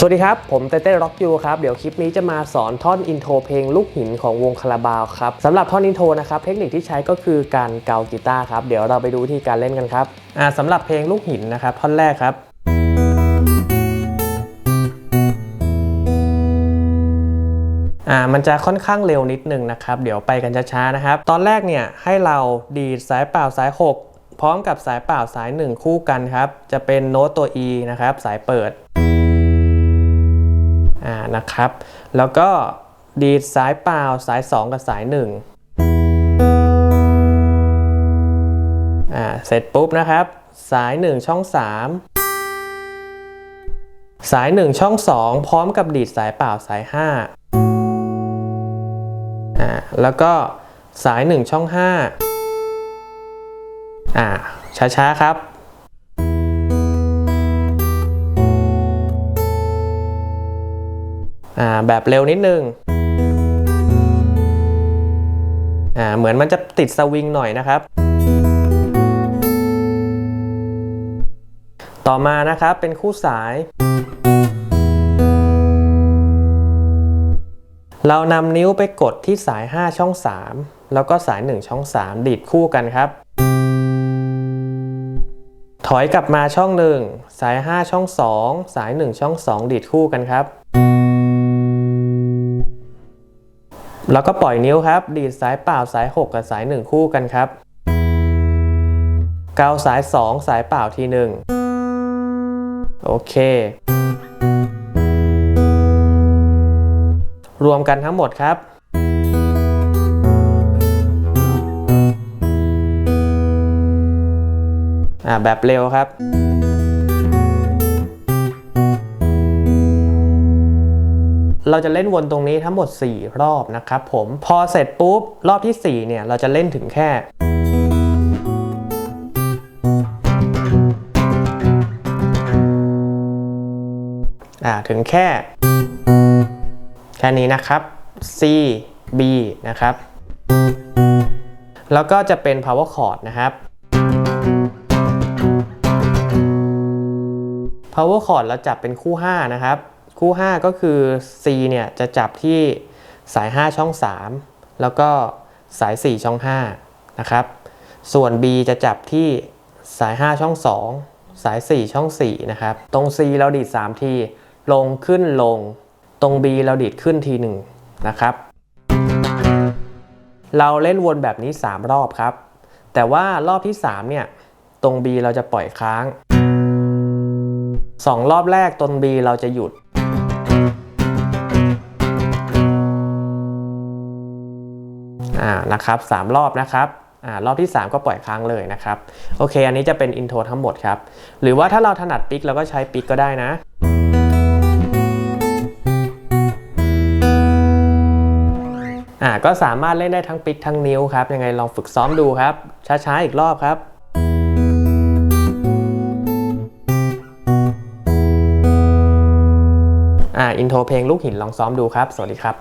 สวัสดีครับ ผมเต้เต้ร็อกยูครับ เดี๋ยวคลิปนี้จะมาสอนท่อนอินโทรเพลงลูกหินของวงคาราบาวครับสำหรับท่อนอินโทรนะครับเทคนิคที่ใช้ก็คือการเกากีตาร์ครับ เดี๋ยวเราไปดูวิธีการเล่นกันครับอ่าสำหรับเพลงลูกหินนะครับ ท่อนแรกครับ อ่ามันจะค่อนข้างเร็วนิดนึงนะครับ เดี๋ยวไปกันช้าๆนะครับ ตอนแรกเนี่ยให้เราดีดสายเปล่าสาย 6 พร้อมกับสายเปล่าสาย 1 คู่กันครับ จะเป็นโน้ตตัว E นะครับสายเปิด อ่านะครับ แล้วก็ดีดสายเปล่าสาย 2 กับสาย 1 อ่าเสร็จปุ๊บนะครับ สาย 1 ช่อง 3 สาย 1 ช่อง 2 พร้อมกับดีดสายเปล่าสาย 5 อ่าแล้วก็สาย 1 ช่อง 5 อ่าช้าๆครับ แบบเร็วนิดนึงอ่าเหมือนมันจะติดสวิงหน่อยนะครับ ต่อมานะครับเป็นคู่สาย เรานำนิ้วไปกดที่สาย 5 ช่อง 3 แล้วก็สาย 1 ช่อง 3 ดีดคู่กันครับ ถอยกลับมาช่อง 1 สาย 5 ช่อง 2 สาย 1 ช่อง 2 ดีดคู่กันครับ แล้วก็ปล่อยนิ้วครับ ดีดสายเปล่าสาย 6 กับสาย 1 คู่กันครับเกาสาย 2 สายเปล่าทีหนึ่งโอเค รวมกันทั้งหมดครับอ่าแบบเร็วครับ เราจะเล่นวนตรงนี้ทั้งหมด 4 รอบนะครับผมพอเสร็จปุ๊บ รอบที่ 4 เนี่ย เราจะเล่นถึงแค่ถึงแค่ แค่นี้นะครับ C B นะครับ แล้วก็จะเป็น power chord นะครับ power chord เราจับเป็นคู่ 5 นะครับ คู่ 5 ก็คือ C เนี่ยจะจับที่สาย 5 ช่อง 3 แล้วก็สาย 4 ช่อง 5 นะครับ ส่วน B จะจับที่สาย 5 ช่อง 2 สาย 4 ช่อง 4 นะครับ ตรง C เราดีด 3 ที ลงขึ้นลง ตรง B เราดีดขึ้นทีหนึ่งนะครับ เราเล่นวนแบบนี้ 3 รอบครับ แต่ว่ารอบที่ 3 เนี่ย ตรง B เราจะปล่อยค้าง 2 รอบแรกตรง B เราจะหยุด อ่านะครับ3รอบนะครับอ่ารอบที่ 3 ก็ปล่อยค้างเลยนะครับโอเค อันนี้จะเป็นอินโทรทั้งหมดครับ หรือว่าถ้าเราถนัดปิกเราก็ใช้ปิกก็ได้นะอ่าก็สามารถเล่นได้ทั้งปิกทั้งนิ้วครับ ยังไงลองฝึกซ้อมดูครับ ช้าๆอีกรอบครับอ่าอินโทรเพลงลูกหินลองซ้อมดูครับ สวัสดีครับ